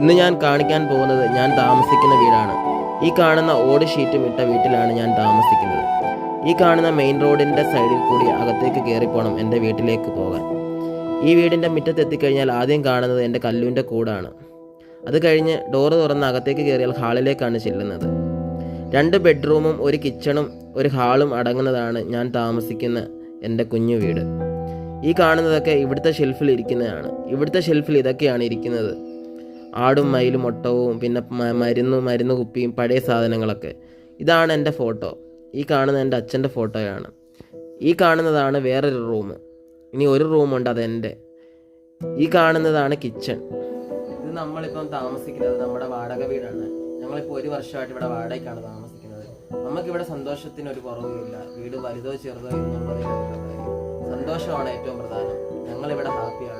ഇന്ന് ഞാൻ കാണിക്കാൻ പോകുന്നത് ഞാൻ താമസിക്കുന്ന വീടാണ്. ഈ കാണുന്ന ഓട് ഷീറ്റും ഇട്ട വീട്ടിലാണ് ഞാൻ താമസിക്കുന്നത്. ഈ കാണുന്ന മെയിൻ റോഡിന്റെ സൈഡിൽ കൂടി അകത്തേക്ക് കയറിപ്പോണം എന്റെ വീട്ടിലേക്ക് പോകാൻ. ഈ വീടിന്റെ മുറ്റത്തെത്തിക്കഴിഞ്ഞാൽ ആദ്യം കാണുന്നത് എന്റെ കല്ലുവിന്റെ കൂടാണ്. അത് കഴിഞ്ഞ് ഡോറ് തുറന്ന് അകത്തേക്ക് കയറിയാൽ ഹാളിലേക്കാണ് ചെല്ലുന്നത്. രണ്ട് ബെഡ്റൂമും ഒരു കിച്ചണും ഒരു ഹാളും അടങ്ങുന്നതാണ് ഞാൻ താമസിക്കുന്ന എന്റെ കുഞ്ഞു വീട്. ഈ കാണുന്നതൊക്കെ ഇവിടുത്തെ ഷെൽഫിൽ ഇരിക്കുന്നതാണ്. ഇവിടുത്തെ ഷെൽഫിൽ ഇതൊക്കെയാണ് ഇരിക്കുന്നത്. ആടും മയിലും ഒട്ടവും പിന്നെ മരുന്നും മരുന്ന് കുപ്പിയും പഴയ സാധനങ്ങളൊക്കെ. ഇതാണ് എന്റെ ഫോട്ടോ. ഈ കാണുന്ന എന്റെ അച്ഛന്റെ ഫോട്ടോയാണ്. ഈ കാണുന്നതാണ് വേറൊരു റൂം. ഇനി ഒരു റൂമുണ്ട് അതെന്റെ. ഈ കാണുന്നതാണ് കിച്ചൺ. ഇത് നമ്മളിപ്പം താമസിക്കുന്നത് നമ്മുടെ വാടക വീടാണ്. ഞങ്ങളിപ്പോൾ ഒരു വർഷമായിട്ട് ഇവിടെ വാടകയ്ക്കാണ് താമസിക്കുന്നത്. നമുക്കിവിടെ സന്തോഷത്തിന് ഒരു കുറവുമില്ല. വീട് വലുതോ ചെറുതോ എന്നുള്ളത് സന്തോഷമാണ് ഏറ്റവും പ്രധാനം. ഞങ്ങളിവിടെ ഹാപ്പിയാണ്.